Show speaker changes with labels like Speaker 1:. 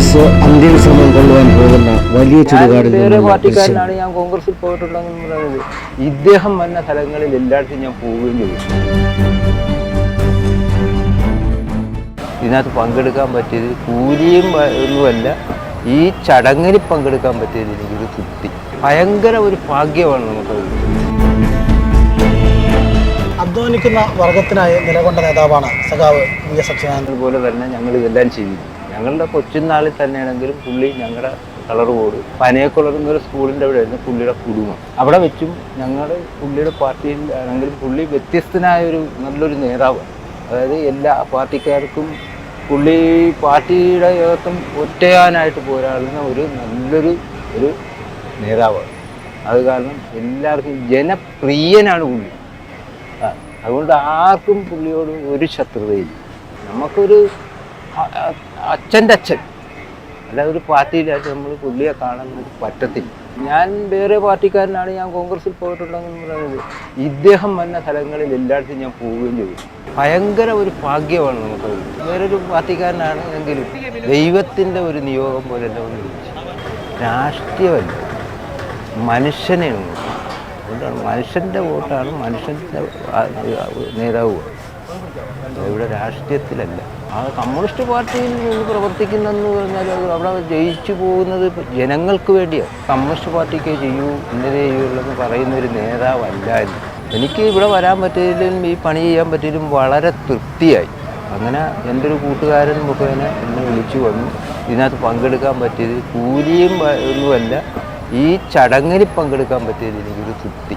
Speaker 1: S അന്തിമ ശ്രമം കൊള്ളുവാൻ പോകുന്ന വലിയ
Speaker 2: ഞാൻ
Speaker 1: ചുടുകാടിൽ
Speaker 2: വേറെ പാർട്ടിക്കാരനാണ് ഞാൻ കോൺഗ്രസിൽ പോയിട്ടുള്ളതെന്ന് പറയുന്നത്. ഇദ്ദേഹം വന്ന സ്ഥലങ്ങളിൽ എല്ലായിടത്തും ഞാൻ പോവുകയും ചെയ്തു. ഇതിനകത്ത് പങ്കെടുക്കാൻ പറ്റിയത് കൂലിയും ഒന്നുമല്ല ഈ ചടങ്ങിൽ പങ്കെടുക്കാൻ പറ്റിയത് എനിക്കൊരു കുട്ടി. ഭയങ്കര ഒരു ഭാഗ്യമാണ് നമുക്ക്
Speaker 3: അധ്വാനിക്കുന്ന വർഗത്തിനായി നിലകൊണ്ട നേതാവാണ് സഖാവ് വി എസ്
Speaker 2: പോലെ തന്നെ ഞങ്ങൾ ഇതെല്ലാം ചെയ്തു. ഞങ്ങളുടെ കൊച്ചുനാളിൽ തന്നെയാണെങ്കിലും പുള്ളി ഞങ്ങളുടെ കളർ ബോർഡ് പനയക്കുളർന്ന ഒരു സ്കൂളിന്റെ അവിടെ ആയിരുന്നു പുള്ളിയുടെ കുടുംബം. അവിടെ വെച്ചും ഞങ്ങൾ പുള്ളിയുടെ പാർട്ടിയിൽ ആണെങ്കിലും പുള്ളി വ്യത്യസ്തനായ ഒരു നല്ലൊരു നേതാവാണ്. അതായത് എല്ലാ പാർട്ടിക്കാർക്കും പുള്ളി പാർട്ടിയുടെ യോഗത്തും ഒറ്റയാനായിട്ട് പോരാടുന്ന ഒരു നല്ലൊരു ഒരു നേതാവാണ്. അത് കാരണം എല്ലാവർക്കും ജനപ്രിയനാണ് പുള്ളി. അതുകൊണ്ട് ആർക്കും പുള്ളിയോട് ഒരു ശത്രുതയില്ല. നമുക്കൊരു അച്ഛന്റെ അച്ഛൻ. അല്ലാതെ ഒരു പാർട്ടിയിലായിട്ട് നമ്മൾ പുള്ളിയെ നമുക്ക് പറ്റത്തില്ല. ഞാൻ വേറെ പാർട്ടിക്കാരനാണ് ഞാൻ കോൺഗ്രസിൽ പോയിട്ടുള്ളതെന്ന് പറയുന്നത്. ഇദ്ദേഹം വന്ന സ്ഥലങ്ങളിൽ എല്ലായിടത്തും ഞാൻ പോവുകയും ചെയ്തു. ഭയങ്കര ഒരു ഭാഗ്യമാണ് നമുക്ക്. വേറൊരു പാർട്ടിക്കാരനാണ് എങ്കിലും ദൈവത്തിന്റെ ഒരു നിയോഗം പോലെ എന്നെ ഒന്ന് രാഷ്ട്രീയമല്ല മനുഷ്യനെ അതുകൊണ്ടാണ് മനുഷ്യന്റെ വോട്ടാണ് മനുഷ്യന്റെ നേതാവ്. ഇവിടെ രാഷ്ട്രീയത്തിലല്ല. ആ കമ്മ്യൂണിസ്റ്റ് പാർട്ടിയിൽ നിന്ന് പ്രവർത്തിക്കുന്നെന്ന് പറഞ്ഞാൽ അവിടെ ജയിച്ചു പോകുന്നത് ജനങ്ങൾക്ക് വേണ്ടിയാണ് കമ്മ്യൂണിസ്റ്റ് പാർട്ടിക്ക് ചെയ്യൂ ഇന്നലെ ചെയ്യുള്ളൂ പറയുന്ന ഒരു നേതാവല്ല എന്ന്. എനിക്ക് ഇവിടെ വരാൻ പറ്റിയതിലും ഈ പണി ചെയ്യാൻ പറ്റിയതിലും വളരെ തൃപ്തിയായി. അങ്ങനെ എന്റെ ഒരു കൂട്ടുകാരൻ മുഖേന എന്നെ വിളിച്ചു വന്നു. ഇതിനകത്ത് പങ്കെടുക്കാൻ പറ്റിയത് കൂലിയും ഒന്നുമല്ല ഈ ചടങ്ങിൽ പങ്കെടുക്കാൻ പറ്റിയത് എനിക്കൊരു തൃപ്തി.